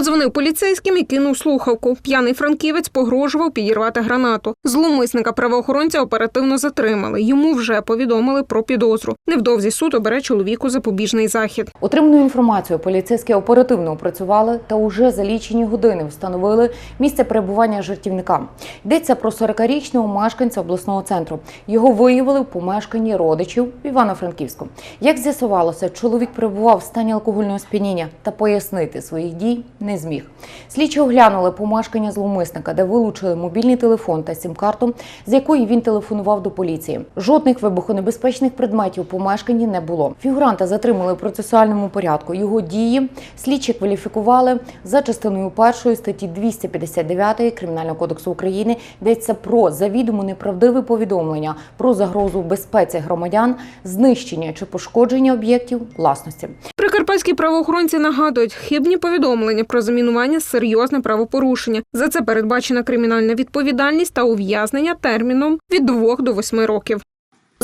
Подзвонив поліцейським і кинув слухавку. П'яний франківець погрожував підірвати гранату. Зловмисника правоохоронця оперативно затримали. Йому вже повідомили про підозру. Невдовзі суд обере чоловіку запобіжний захід. Отриману інформацію поліцейські оперативно опрацювали та уже за лічені години встановили місце перебування жартівника. Йдеться про 40-річного мешканця обласного центру. Його виявили в помешканні родичів в Івано-Франківську. Як з'ясувалося, чоловік перебував в стані алкогольного сп'яніння та пояснити своїх дій не зміг. Слідчі оглянули помешкання зловмисника, де вилучили мобільний телефон та сім-карту, з якої він телефонував до поліції. Жодних вибухонебезпечних предметів у помешканні не було. Фігуранта затримали в процесуальному порядку. Його дії слідчі кваліфікували за частиною першої статті 259 Кримінального кодексу України. Йдеться про завідомо неправдиве повідомлення про загрозу безпеці громадян, знищення чи пошкодження об'єктів власності. Прикарпатські правоохоронці нагадують, хибні повідомлення про замінування серйозне правопорушення. За це передбачена кримінальна відповідальність та ув'язнення терміном від 2 до 8 років.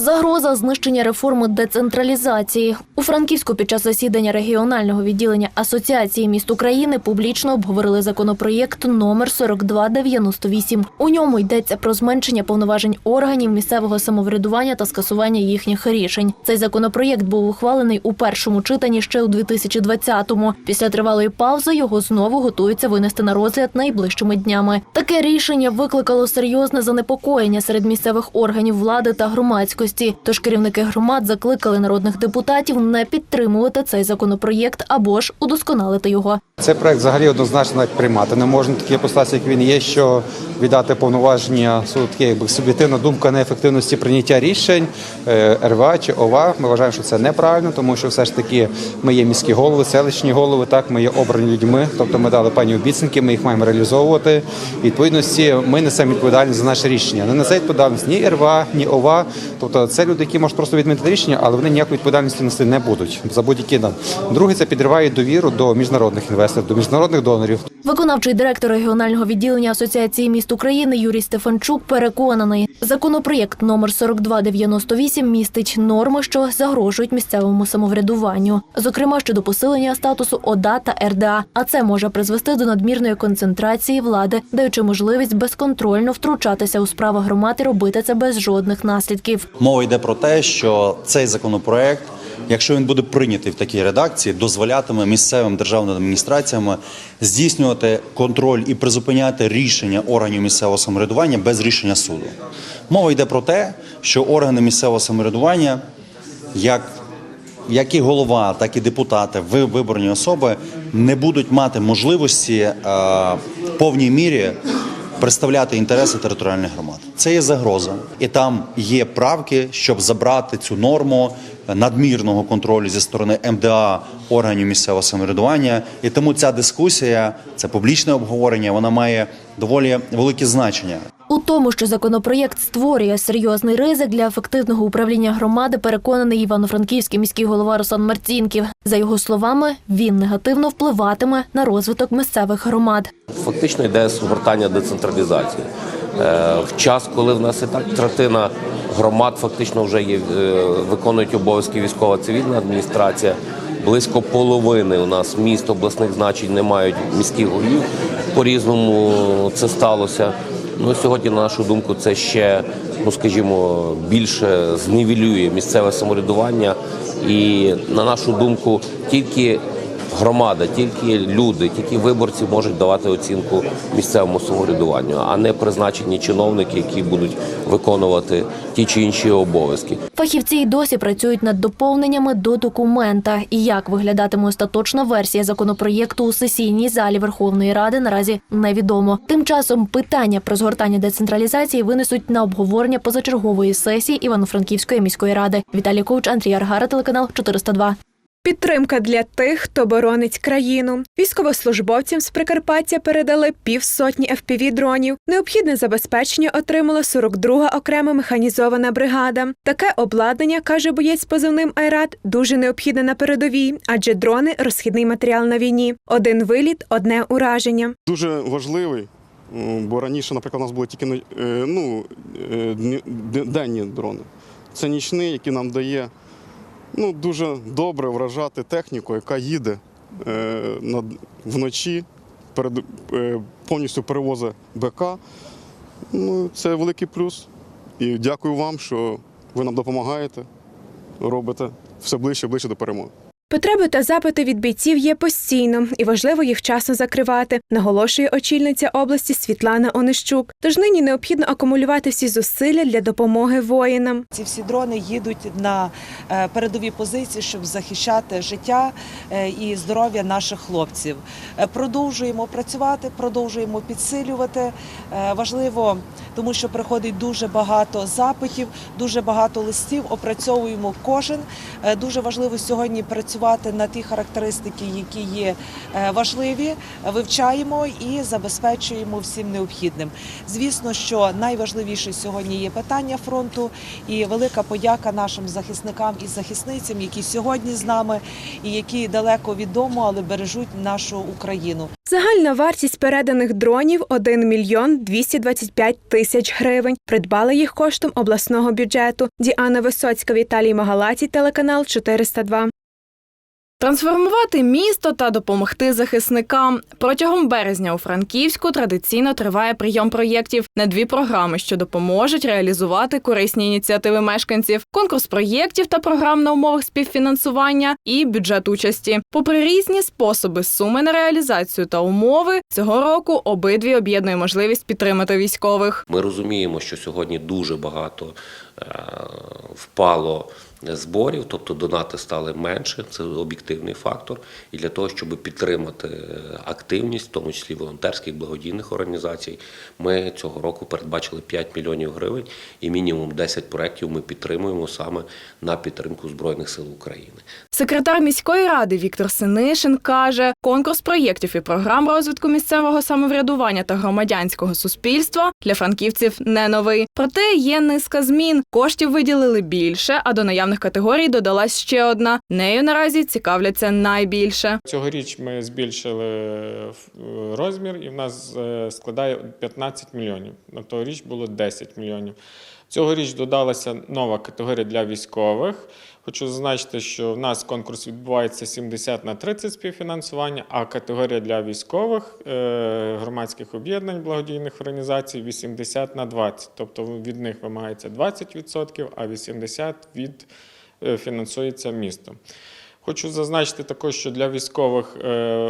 Загроза знищення реформи децентралізації у Франківську під час засідання регіонального відділення Асоціації міст України публічно обговорили законопроєкт номер 4298. У ньому йдеться про зменшення повноважень органів місцевого самоврядування та скасування їхніх рішень. Цей законопроєкт був ухвалений у першому читанні ще у 2020-му. Після тривалої паузи його знову готуються винести на розгляд найближчими днями. Таке рішення викликало серйозне занепокоєння серед місцевих органів влади та громадськості. Тож керівники громад закликали народних депутатів не підтримувати цей законопроєкт або ж удосконалити його. Цей проект взагалі однозначно навіть приймати не можна такі постаті, як він є, що віддати повноваження суду таке, якби суб'єктивна думка неефективності прийняття рішень е, РВА чи ОВА. Ми вважаємо, що це неправильно, тому що все ж таки ми є міські голови, селищні голови. Так, ми є обрані людьми, тобто ми дали пані обіцянки, ми їх маємо реалізовувати. Відповідності ми несемо відповідальність за наше рішення. Не несе відповідальність ні РВА, ні ОВА. Тобто це люди, які можуть просто відмінити рішення, але вони ніякої відповідальності нести не будуть за будь-які нам. Друге, це підриває довіру до міжнародних інвесторів, до міжнародних донорів. Виконавчий директор регіонального відділення Асоціації міст України Юрій Стефанчук переконаний, законопроєкт номер 4298 містить норми, що загрожують місцевому самоврядуванню, зокрема щодо посилення статусу ОДА та РДА. А це може призвести до надмірної концентрації влади, даючи можливість безконтрольно втручатися у справи громад і робити це без жодних наслідків. Мова йде про те, що цей законопроект, якщо він буде прийнятий в такій редакції, дозволятиме місцевим державним адміністраціям здійснювати контроль і призупиняти рішення органів місцевого самоврядування без рішення суду. Мова йде про те, що органи місцевого самоврядування, як як і голова, так і депутати, ви виборні особи не будуть мати можливості е, в повній мірі представляти інтереси територіальних громад. Це є загроза, і там є правки, щоб забрати цю норму надмірного контролю зі сторони МДА органів місцевого самоврядування. І тому ця дискусія, це публічне обговорення, вона має доволі велике значення. У тому, що законопроєкт створює серйозний ризик для ефективного управління громади, переконаний івано-франківський міський голова Руслан Марцінків. За його словами, він негативно впливатиме на розвиток місцевих громад. Фактично йде згортання децентралізації. Е, В час, коли в нас і так третина громад фактично вже є, е, виконують обов'язки військова цивільна адміністрація. Близько половини у нас міст обласних значень не мають міських голів. По-різному це сталося. Ну сьогодні, на нашу думку, це ще, ну скажімо, більше зневілює місцеве самоврядування. І на нашу думку, тільки громада, тільки люди, тільки виборці можуть давати оцінку місцевому самоврядуванню, а не призначені чиновники, які будуть виконувати ті чи інші обов'язки. Фахівці й досі працюють над доповненнями до документа. І як виглядатиме остаточна версія законопроєкту у сесійній залі Верховної Ради наразі невідомо. Тим часом питання про згортання децентралізації винесуть на обговорення позачергової сесії Івано-Франківської міської ради. Віталій Коуч, Андрій Аргара, телеканал 402. Підтримка для тих, хто боронить країну. Військовослужбовцям з Прикарпаття передали півсотні FPV-дронів. Необхідне забезпечення отримала 42-га окрема механізована бригада. Таке обладнання, каже боєць позивним Айрат, дуже необхідне на передовій, адже дрони розхідний матеріал на війні. Один виліт, одне ураження. дуже важливий, бо раніше, наприклад, у нас були тільки е, ну, е, денні дрони. Це нічний, який нам дає ну, дуже добре вражати техніку, яка їде е, вночі перед, е, повністю перевозить БК. Ну, це великий плюс. І дякую вам, що ви нам допомагаєте, робите все ближче і ближче до перемоги. Потреби та запити від бійців є постійно, і важливо їх вчасно закривати, наголошує очільниця області Світлана Онищук. Тож нині необхідно акумулювати всі зусилля для допомоги воїнам. Ці всі дрони їдуть на е, передові позиції, щоб захищати життя е, і здоров'я наших хлопців. Е, Продовжуємо працювати, продовжуємо підсилювати. Важливо, тому що приходить дуже багато запитів, дуже багато листів. Опрацьовуємо кожен. Дуже важливо сьогодні працювати на ті характеристики, які є е, важливі. Вивчаємо і забезпечуємо всім необхідним. Звісно, що найважливіше сьогодні є питання фронту і велика подяка нашим захисникам і захисницям, які сьогодні з нами і які далеко від дому, але бережуть нашу Україну. Загальна вартість переданих дронів 1 мільйон 225 тисяч гривень. Придбали їх коштом обласного бюджету. Діана Висоцька, Віталій Магалаті, телеканал 402. Трансформувати місто та допомогти захисникам протягом березня у Франківську традиційно триває прийом проєктів на дві програми, що допоможуть реалізувати корисні ініціативи мешканців, конкурс проєктів та програм на умовах співфінансування і бюджет участі. Попри різні способи, суми на реалізацію та умови цього року обидві об'єднує можливість підтримати військових. Ми розуміємо, що сьогодні дуже багато е, впало зборів, тобто донати стали менше, це об'єктивний фактор. І для того, щоб підтримати активність, в тому числі волонтерських благодійних організацій, ми цього року передбачили 5 мільйонів гривень і мінімум 10 проєктів ми підтримуємо саме на підтримку Збройних сил України. Секретар міської ради Віктор Синишин каже, конкурс проєктів і програм розвитку місцевого самоврядування та громадянського суспільства для франківців не новий. Проте є низка змін. Коштів виділили більше, а до наявних категорій додалась ще одна. Нею наразі цікавляться найбільше. Цьогоріч ми збільшили е, розмір і в нас е, складає 15 мільйонів. На тогоріч було 10 мільйонів. Цьогоріч додалася нова категорія для військових. Хочу зазначити, що в нас конкурс відбувається 70 на 30 співфінансування, а категорія для військових е, громадських об'єднань благодійних організацій 80 на 20. Тобто від них вимагається 20%, а 80% від е, фінансується містом. Хочу зазначити також, що для військових е,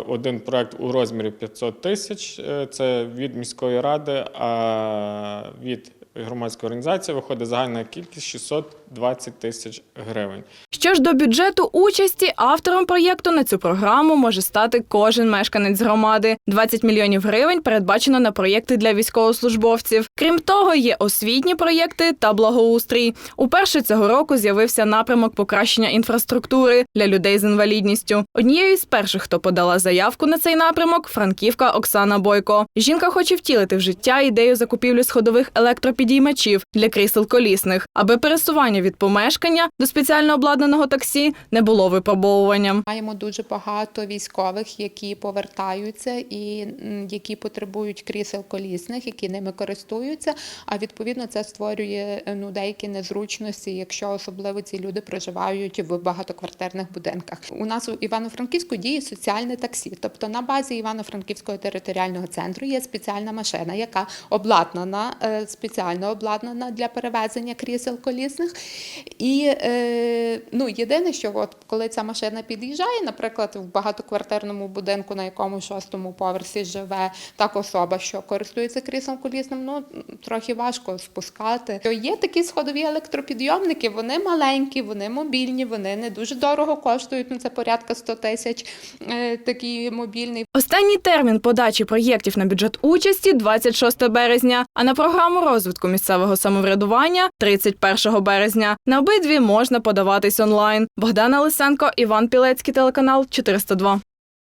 один проект у розмірі 500 тисяч це від міської ради, а від громадської організації виходить загальна кількість 620 тисяч гривень. Що ж до бюджету участі, автором проєкту на цю програму може стати кожен мешканець громади. 20 мільйонів гривень передбачено на проєкти для військовослужбовців. Крім того, є освітні проєкти та благоустрій. Уперше цього року з'явився напрямок покращення інфраструктури для людей з інвалідністю. Однією з перших, хто подала заявку на цей напрямок, франківка Оксана Бойко. Жінка хоче втілити в життя ідею закупівлі сходових електропідіймачів для крісел колісних, аби пересування від помешкання до спеціально обладнаного таксі не було випробовуванням. Маємо дуже багато військових, які повертаються і які потребують крісел колісних, які ними користуються. А відповідно це створює е, ну деякі незручності, якщо особливо ці люди проживають в багатоквартирних будинках. У нас у Івано-Франківську діє соціальне таксі. Тобто на базі Івано-Франківського територіального центру є спеціальна машина, яка обладнана, е, спеціально обладнана для перевезення крісел колісних. І е, ну, єдине, що от, коли ця машина під'їжджає, наприклад, в багатоквартирному будинку, на якому шостому поверсі живе так особа, що користується кріслом колісним, ну трохи важко спускати. То Є такі сходові електропідйомники, вони маленькі, вони мобільні, вони не дуже дорого коштують. Ну це порядка 100 тисяч. Е, такий мобільний. Останній термін подачі проєктів на бюджет участі 26 березня, а на програму розвитку місцевого самоврядування 31 березня. На обидві можна подаватись онлайн. Богдана Лисенко, Іван Пілецький, телеканал 402.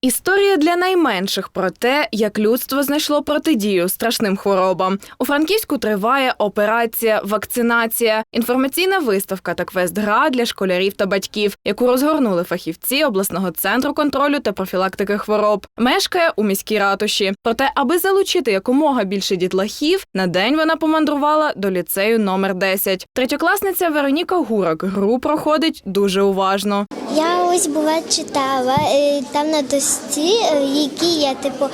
Історія для найменших про те, як людство знайшло протидію страшним хворобам. У Франківську триває операція вакцинація, інформаційна виставка та квест-гра для школярів та батьків, яку розгорнули фахівці обласного центру контролю та профілактики хвороб. Мешкає у міській ратуші. Проте, аби залучити якомога більше дітлахів, на день вона помандрувала до ліцею номер 10. Третьокласниця Вероніка Гурак гру проходить дуже уважно. Я ось була читала е, там на досі області, е, які я типу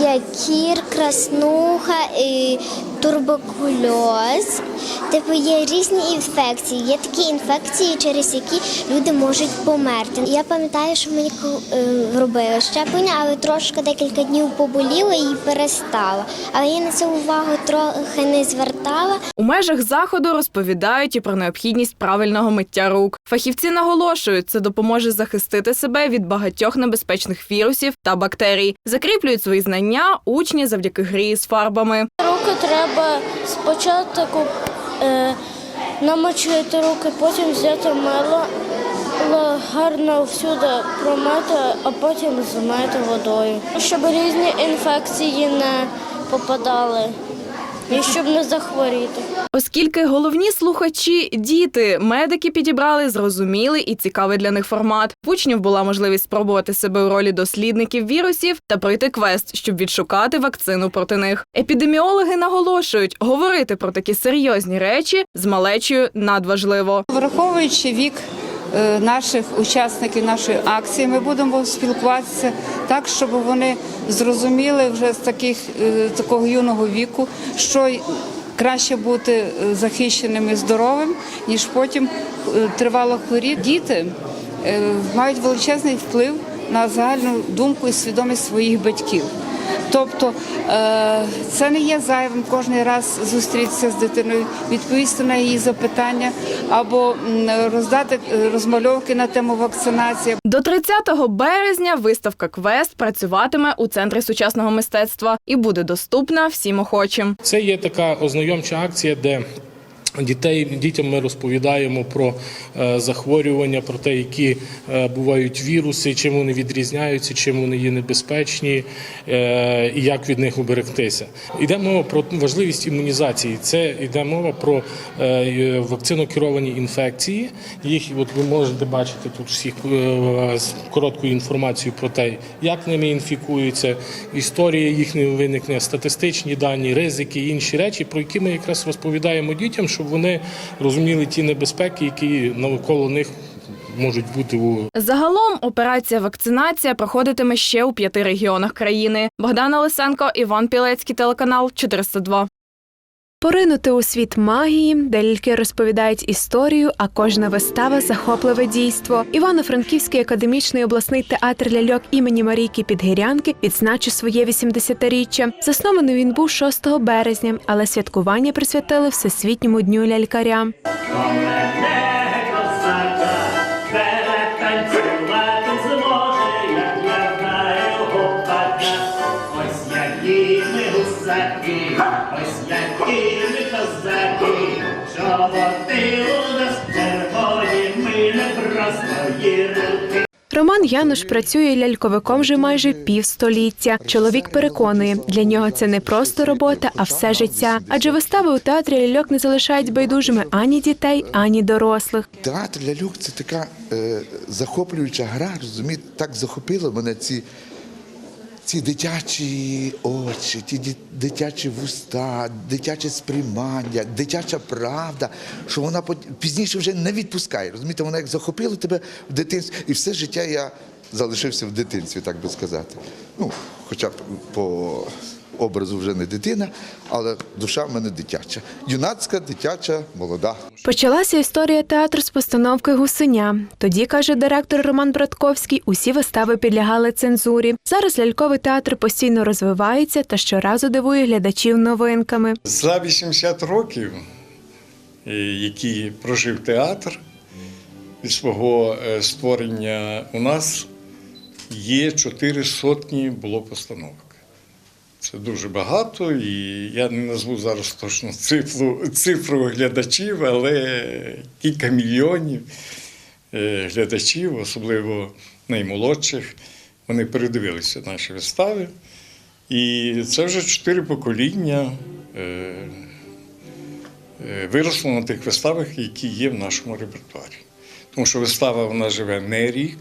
є кір, краснуха, е, турбокульоз. Типу є різні інфекції. Є такі інфекції, через які люди можуть померти. Я пам'ятаю, що мені е, робили щеплення, але трошки декілька днів поболіло і перестала. Але я на це увагу трохи не звертала. У межах заходу розповідають і про необхідність правильного миття рук. Фахівці наголошують, це допоможе захистити себе від багатьох небезпечних вірусів та бактерій. Закріплюють свої знання учні завдяки грі з фарбами. Руки треба спочатку е, намочити руки, потім взяти мило, гарно всюди промити, а потім змити водою. Щоб різні інфекції не попадали і щоб не захворіти. Оскільки головні слухачі діти, медики підібрали зрозумілий і цікавий для них формат. В учнів була можливість спробувати себе у ролі дослідників вірусів та пройти квест, щоб відшукати вакцину проти них. Епідеміологи наголошують, говорити про такі серйозні речі з малечою надважливо. Враховуючи вік наших учасників нашої акції, ми будемо спілкуватися так, щоб вони зрозуміли вже з таких е, такого юного віку, що краще бути е, захищеним і здоровим, ніж потім е, тривало хворіти. Діти е, мають величезний вплив на загальну думку і свідомість своїх батьків. Тобто е, це не є зайвим кожен раз зустрітися з дитиною, відповісти на її запитання або роздати е, розмальовки на тему вакцинації. До 30 березня виставка Квест працюватиме у центрі сучасного мистецтва і буде доступна всім охочим. Це є така ознайомча акція, де Дітей дітям ми розповідаємо про е, захворювання, про те, які е, бувають віруси, чим вони відрізняються, чим вони є небезпечні е, і як від них уберегтися. Йде мова про важливість імунізації. Це йде мова про вакцинокеровані інфекції. Їх от ви можете бачити тут всіх з короткою інформацією про те, як ними інфікуються, історія їхнього виникнення, статистичні дані, ризики, інші речі, про які ми якраз розповідаємо дітям, щоб вони розуміли ті небезпеки, які навколо них можуть бути у Загалом операція вакцинація проходитиме ще у п'яти регіонах країни. Богдана Лисенко, Іван Пілецький, телеканал 402. Поринути у світ магії, де ляльки розповідають історію, а кожна вистава захопливе дійство. Івано-Франківський академічний обласний театр ляльок імені Марійки Підгірянки відзначив своє 80-річчя. Заснований він був 6 березня, але святкування присвятили Всесвітньому дню лялькаря. Роман Януш працює ляльковиком вже майже півстоліття. Чоловік переконує, для нього це не просто робота, а все життя. Адже вистави у театрі ляльок не залишають байдужими ані дітей, ані дорослих. Театр ляльок це така е, захоплююча гра, розумієте, так захопило мене ці, ці дитячі очі, ті дитячі вуста, дитяче сприймання, дитяча правда, що вона пізніше вже не відпускає. Розумієте, вона як захопила тебе в дитинстві, і все життя я залишився в дитинстві, так би сказати. Ну, хоча б по образу вже не дитина, але душа в мене дитяча. Юнацька, дитяча, молода. Почалася історія театру з постановки Гусеня. Тоді, каже директор Роман Братковський, усі вистави підлягали цензурі. Зараз ляльковий театр постійно розвивається та щоразу дивує глядачів новинками. За 80 років, е, які прожив театр від свого е, створення у нас є чотири сотні було постановок. Це дуже багато, і я не назву зараз точно цифру, цифру глядачів, але кілька мільйонів е, глядачів, особливо наймолодших, вони передивилися наші вистави. І це вже чотири покоління е, е, виросло на тих виставах, які є в нашому репертуарі. Тому що вистава вона живе не рік,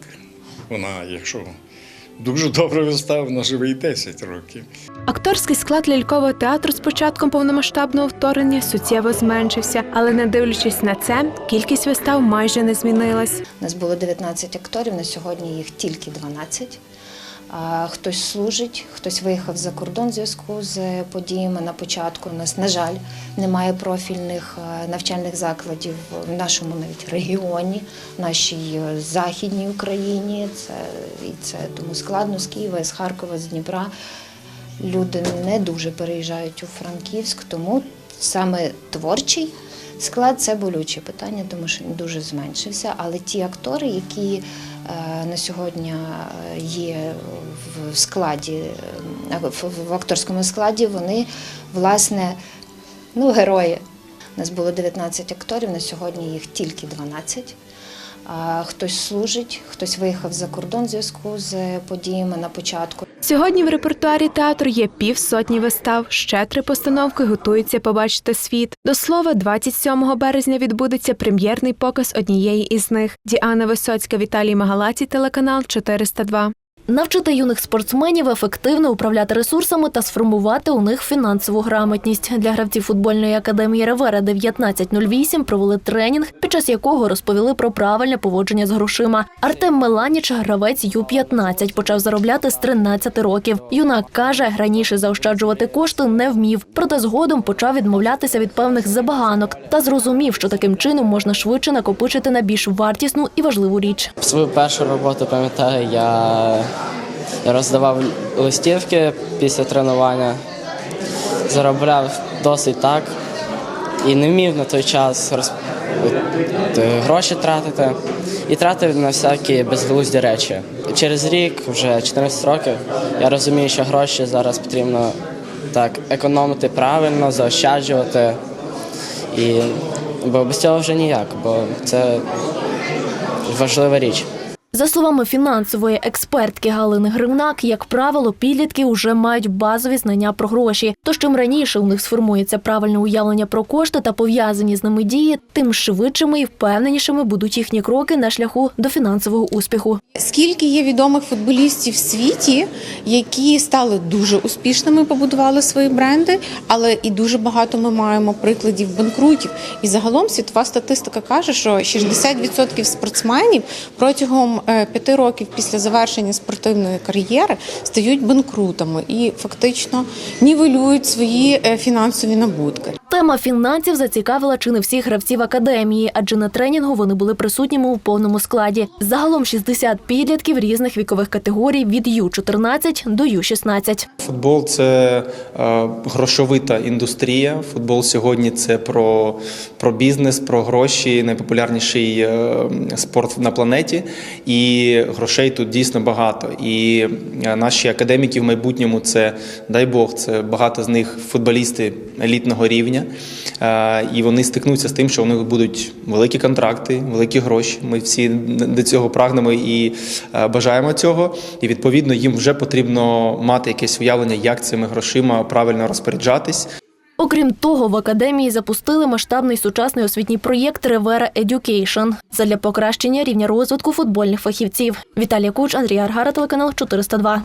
вона, якщо дуже добре вистав на живий і 10 років. Акторський склад лялькового театру з початком повномасштабного вторгнення суттєво зменшився, але не дивлячись на це, кількість вистав майже не змінилась. У нас було 19 акторів, на сьогодні їх тільки 12. Хтось служить, хтось виїхав за кордон в зв'язку з подіями на початку. У нас, на жаль, немає профільних е, навчальних закладів в нашому навіть регіоні, в нашій е, західній Україні. Це, і це тому складно з Києва, з Харкова, з Дніпра. Люди не дуже переїжджають у Франківськ, тому саме творчий склад це болюче питання, тому що він дуже зменшився. Але ті актори, які на сьогодні е, є в складі, е, в акторському складі, вони власне ну, герої. У нас було 19 акторів, на сьогодні їх тільки 12. Хтось служить, хтось виїхав за кордон в зв'язку з подіями на початку. Сьогодні в репертуарі театру є півсотні вистав. Ще три постановки готуються побачити світ. До слова, 27 березня відбудеться прем'єрний показ однієї із них. Діана Висоцька, Віталій Магалаці, телеканал 402. Навчити юних спортсменів ефективно управляти ресурсами та сформувати у них фінансову грамотність. Для гравців футбольної академії Ревера 1908 провели тренінг, під час якого розповіли про правильне поводження з грошима. Артем Меланіч, гравець Ю-15, почав заробляти з 13 років. Юнак каже, раніше заощаджувати кошти не вмів, проте згодом почав відмовлятися від певних забаганок та зрозумів, що таким чином можна швидше накопичити на більш вартісну і важливу річ. Свою першу роботу пам'ятаю, я роздавав листівки після тренування, заробляв досить так і не вмів на той час роз... е, гроші тратити і тратив на всякі безглузді речі. Через рік, вже 14 років, я розумію, що гроші зараз потрібно так економити правильно, заощаджувати. І, бо без цього вже ніяк, бо це важлива річ. За словами фінансової експертки Галини Гривнак, як правило, підлітки вже мають базові знання про гроші. Тож чим раніше у них сформується правильне уявлення про кошти та пов'язані з ними дії, тим швидшими і впевненішими будуть їхні кроки на шляху до фінансового успіху. Скільки є відомих футболістів в світі, які стали дуже успішними, побудували свої бренди, але і дуже багато ми маємо прикладів банкрутів. І загалом світова статистика каже, що 60% спортсменів протягом е, п'яти років після завершення спортивної кар'єри стають банкрутами і фактично нівелюють свої е, фінансові набутки. Тема фінансів зацікавила чи не всіх гравців академії, адже на тренінгу вони були присутніми у повному складі. Загалом 60 підлітків різних вікових категорій від Ю-14 до Ю-16. Футбол це е, грошовита індустрія. Футбол сьогодні це про, про бізнес, про гроші, найпопулярніший е, спорт на планеті. І грошей тут дійсно багато. І е, наші академіки в майбутньому це дай Бог, це багато з них футболісти елітного рівня. Е, і вони стикнуться з тим, що у них будуть великі контракти, великі гроші. Ми всі до цього прагнемо і е, бажаємо цього. І відповідно їм вже потрібно мати якесь уявлення, як цими грошима правильно розпоряджатись. Окрім того, в академії запустили масштабний сучасний освітній проєкт Ревера Education задля покращення рівня розвитку футбольних фахівців. Віталія Куч, Андрій Аргара, телеканал 402.